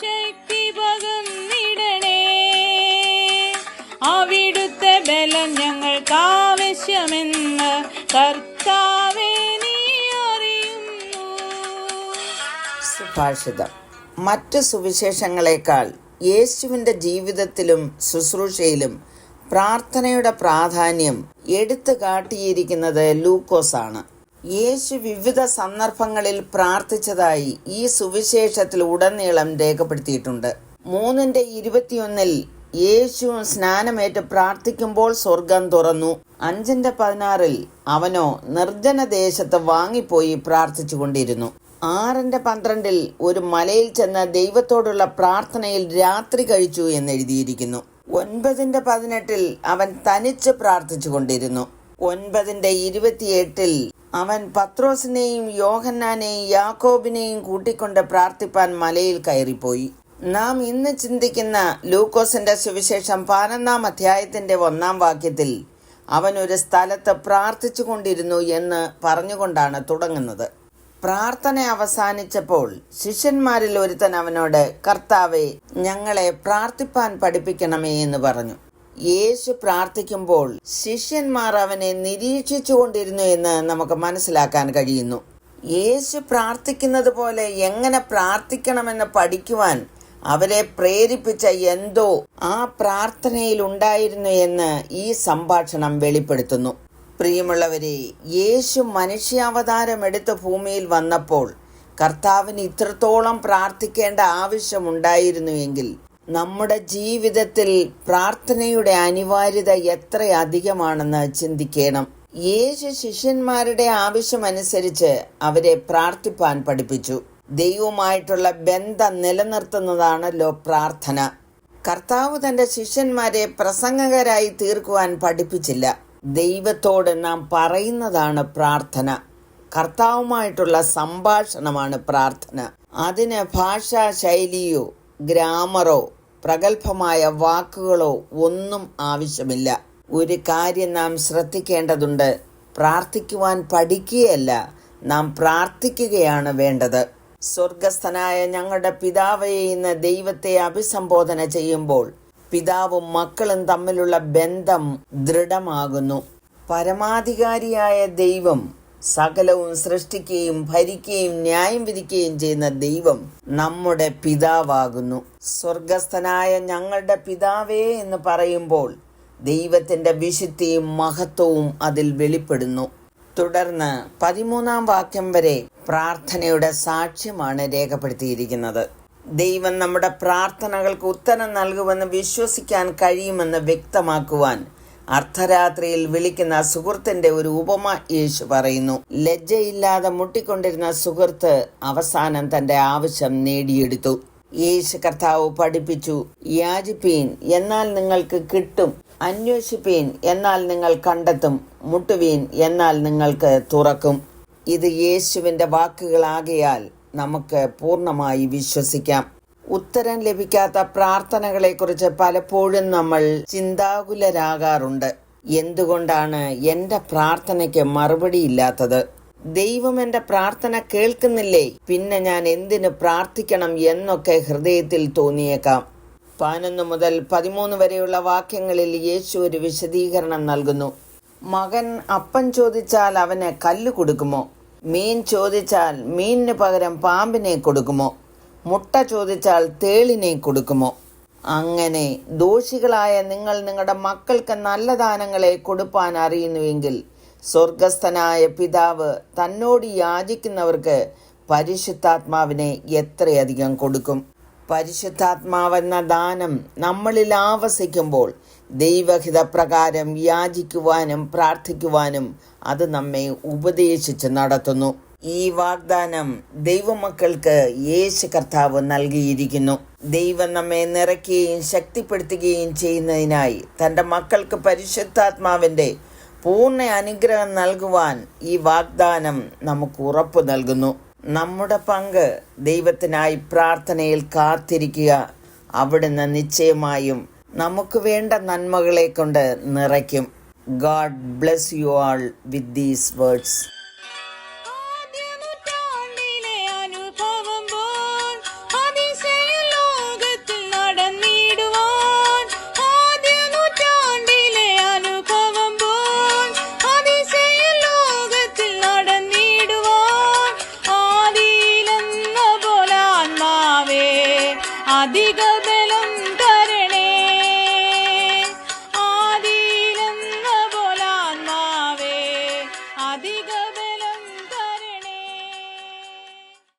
ശക്തി പകർന്നിടണേ. അവിടുത്തെ ബലം ഞങ്ങൾക്ക് ആവശ്യമെന്ന് കർത്താവേ നീ അറിയുന്നു. സുഭാഷിതം. മറ്റ് സുവിശേഷങ്ങളെക്കാൾ യേശുവിന്റെ ജീവിതത്തിലും ശുശ്രൂഷയിലും പ്രാർത്ഥനയുടെ പ്രാധാന്യം എടുത്തു കാട്ടിയിരിക്കുന്നത് ലൂക്കോസാണ്. യേശു വിവിധ സന്ദർഭങ്ങളിൽ പ്രാർത്ഥിച്ചതായി ഈ സുവിശേഷത്തിൽ ഉടനീളം രേഖപ്പെടുത്തിയിട്ടുണ്ട്. മൂന്നിന്റെ ഇരുപത്തിയൊന്നിൽ യേശു സ്നാനമേറ്റ് പ്രാർത്ഥിക്കുമ്പോൾ സ്വർഗം തുറന്നു. അഞ്ചിന്റെ പതിനാറിൽ അവനോ നിർജന ദേശത്ത് വാങ്ങിപ്പോയി പ്രാർത്ഥിച്ചു കൊണ്ടിരുന്നു ആറിന്റെ പന്ത്രണ്ടിൽ ഒരു മലയിൽ ചെന്ന ദൈവത്തോടുള്ള പ്രാർത്ഥനയിൽ രാത്രി കഴിച്ചു എന്നെഴുതിയിരിക്കുന്നു. ഒൻപതിന്റെ പതിനെട്ടിൽ അവൻ തനിച്ച് പ്രാർത്ഥിച്ചു കൊണ്ടിരുന്നു ഒൻപതിന്റെ ഇരുപത്തിയെട്ടിൽ അവൻ പത്രോസിനെയും യോഹന്നാനെയും യാക്കോബിനെയും കൂട്ടിക്കൊണ്ട് പ്രാർത്ഥിപ്പാൻ മലയിൽ കയറിപ്പോയി. നാം ഇന്ന് ചിന്തിക്കുന്ന ലൂക്കോസിന്റെ സുവിശേഷം പതിനൊന്നാം അധ്യായത്തിന്റെ ഒന്നാം വാക്യത്തിൽ അവൻ ഒരു സ്ഥലത്ത് പ്രാർത്ഥിച്ചു കൊണ്ടിരുന്നു എന്ന് പറഞ്ഞുകൊണ്ടാണ് തുടങ്ങുന്നത്. പ്രാർത്ഥന അവസാനിച്ചപ്പോൾ ശിഷ്യന്മാരിൽ ഒരുത്തൻ അവനോട് കർത്താവെ ഞങ്ങളെ പ്രാർത്ഥിപ്പാൻ പഠിപ്പിക്കണമേ എന്ന് പറഞ്ഞു. യേശു പ്രാർത്ഥിക്കുമ്പോൾ ശിഷ്യന്മാർ അവനെ നിരീക്ഷിച്ചുകൊണ്ടിരുന്നു എന്ന് നമുക്ക് മനസ്സിലാക്കാൻ കഴിയുന്നു. യേശു പ്രാർത്ഥിക്കുന്നത് പോലെ എങ്ങനെ പ്രാർത്ഥിക്കണമെന്ന് പഠിക്കുവാൻ അവരെ പ്രേരിപ്പിച്ച എന്തോ ആ പ്രാർത്ഥനയിൽ ഉണ്ടായിരുന്നു എന്ന് ഈ സംഭാഷണം വെളിപ്പെടുത്തുന്നു. പ്രിയമുള്ളവരെ യേശു മനുഷ്യാവതാരം എടുത്ത് ഭൂമിയിൽ വന്നപ്പോൾ കർത്താവിന് ഇത്രത്തോളം പ്രാർത്ഥിക്കേണ്ട ആവശ്യമുണ്ടായിരുന്നു എങ്കിൽ നമ്മുടെ ജീവിതത്തിൽ പ്രാർത്ഥനയുടെ അനിവാര്യത എത്ര അധികമാണെന്ന് ചിന്തിക്കണം. യേശു ശിഷ്യന്മാരുടെ ആവശ്യമനുസരിച്ച് അവരെ പ്രാർത്ഥിപ്പാൻ പഠിപ്പിച്ചു. ദൈവവുമായിട്ടുള്ള ബന്ധം നിലനിർത്തുന്നതാണല്ലോ പ്രാർത്ഥന. കർത്താവ് തന്റെ ശിഷ്യന്മാരെ പ്രസംഗകരായി തീർക്കുവാൻ പഠിപ്പിച്ചില്ല. ദൈവത്തോട് നാം പറയുന്നതാണ് പ്രാർത്ഥന. കർത്താവുമായിട്ടുള്ള സംഭാഷണമാണ് പ്രാർത്ഥന. അതിന് ഭാഷാ ശൈലിയോ ഗ്രാമറോ പ്രഗത്ഭമായ വാക്കുകളോ ഒന്നും ആവശ്യമില്ല. ഒരു കാര്യം നാം ശ്രദ്ധിക്കേണ്ടതുണ്ട്. പ്രാർത്ഥിക്കുവാൻ പഠിക്കുകയല്ല നാം പ്രാർത്ഥിക്കുകയാണ് വേണ്ടത്. സ്വർഗസ്ഥനായ ഞങ്ങളുടെ പിതാവെ ഇന്ന് ദൈവത്തെ അഭിസംബോധന ചെയ്യുമ്പോൾ പിതാവും മക്കളും തമ്മിലുള്ള ബന്ധം ദൃഢമാകുന്നു. പരമാധികാരിയായ ദൈവം സകലവും സൃഷ്ടിക്കുകയും ഭരിക്കുകയും ന്യായം വിധിക്കുകയും ചെയ്യുന്ന ദൈവം നമ്മുടെ പിതാവാകുന്നു. സ്വർഗസ്ഥനായ ഞങ്ങളുടെ പിതാവേ എന്ന് പറയുമ്പോൾ ദൈവത്തിന്റെ വിശുദ്ധിയും മഹത്വവും അതിൽ വെളിപ്പെടുന്നു. തുടർന്ന് പതിമൂന്നാം വാക്യം വരെ പ്രാർത്ഥനയുടെ സാക്ഷ്യമാണ് രേഖപ്പെടുത്തിയിരിക്കുന്നത്. ദൈവം നമ്മുടെ പ്രാർത്ഥനകൾക്ക് ഉത്തരം നൽകുമെന്ന് വിശ്വസിക്കാൻ കഴിയുമെന്ന് വ്യക്തമാക്കുവാൻ അർദ്ധരാത്രിയിൽ വിളിക്കുന്ന സുഹൃത്തിന്റെ ഒരു ഉപമ യേശു പറയുന്നു. ലജ്ജയില്ലാതെ മുട്ടിക്കൊണ്ടിരുന്ന സുഹൃത്ത് അവസാനം തന്റെ ആവശ്യം നേടിയെടുത്തു. യേശു കർത്താവ് പഠിപ്പിച്ചു യാചിപ്പീൻ എന്നാൽ നിങ്ങൾക്ക് കിട്ടും. അന്വേഷിപ്പീൻ എന്നാൽ നിങ്ങൾ കണ്ടെത്തും. മുട്ടുവീൻ എന്നാൽ നിങ്ങൾക്ക് തുറക്കും. ഇത് യേശുവിന്റെ വാക്കുകളാകയാൽ നമുക്ക് പൂർണമായി വിശ്വസിക്കാം. ഉത്തരം ലഭിക്കാത്ത പ്രാർത്ഥനകളെക്കുറിച്ച് പലപ്പോഴും നമ്മൾ ചിന്താകുലരാകാറുണ്ട്. എന്തുകൊണ്ടാണ് എന്റെ പ്രാർത്ഥനയ്ക്ക് മറുപടിയില്ലാത്തത് ദൈവം എന്റെ പ്രാർത്ഥന കേൾക്കുന്നില്ലേ? പിന്നെ ഞാൻ എന്തിനു പ്രാർത്ഥിക്കണം എന്നൊക്കെ ഹൃദയത്തിൽ തോന്നിയേക്കാം. പതിനൊന്ന് മുതൽ പതിമൂന്ന് വരെയുള്ള വാക്യങ്ങളിൽ യേശു ഒരു വിശദീകരണം നൽകുന്നു. മകൻ അപ്പൻ ചോദിച്ചാൽ അവന് കല്ല് കൊടുക്കുമോ? മീൻ ചോദിച്ചാൽ മീനിന് പകരം പാമ്പിനെ കൊടുക്കുമോ? മുട്ട ചോദിച്ചാൽ തേളിനെ കൊടുക്കുമോ? അങ്ങനെ ദോഷികളായ നിങ്ങൾ നിങ്ങളുടെ മക്കൾക്ക് നല്ല ദാനങ്ങളെ കൊടുപ്പാൻ അറിയുന്നുവെങ്കിൽ സ്വർഗസ്ഥനായ പിതാവ് തന്നോട് യാചിക്കുന്നവർക്ക് പരിശുദ്ധാത്മാവിനെ എത്രയധികം കൊടുക്കും? പരിശുദ്ധാത്മാവെന്ന ദാനം നമ്മളിൽ ആവസിക്കുമ്പോൾ ദൈവഹിത പ്രകാരം യാചിക്കുവാനും പ്രാർത്ഥിക്കുവാനും അത് നമ്മെ ഉപദേശിച്ച് നടത്തുന്നു. ഈ വാഗ്ദാനം ദൈവമക്കൾക്ക് യേശു കർത്താവ് നൽകിയിരിക്കുന്നു. ദൈവം നമ്മെ നിറയ്ക്കുകയും ശക്തിപ്പെടുത്തുകയും ചെയ്യുന്നതിനായി തന്റെ മക്കൾക്ക് പരിശുദ്ധാത്മാവിന്റെ പൂർണ അനുഗ്രഹം നൽകുവാൻ ഈ വാഗ്ദാനം നമുക്ക് ഉറപ്പ് നൽകുന്നു. നമ്മുടെ പങ്ക് ദൈവത്തിനായി പ്രാർത്ഥനയിൽ കാത്തിരിക്കുക. അവിടുന്ന് നിശ്ചയമായും നമുക്ക് വേണ്ട നന്മകളെ കൊണ്ട് നിറയ്ക്കും. God bless you all with these words.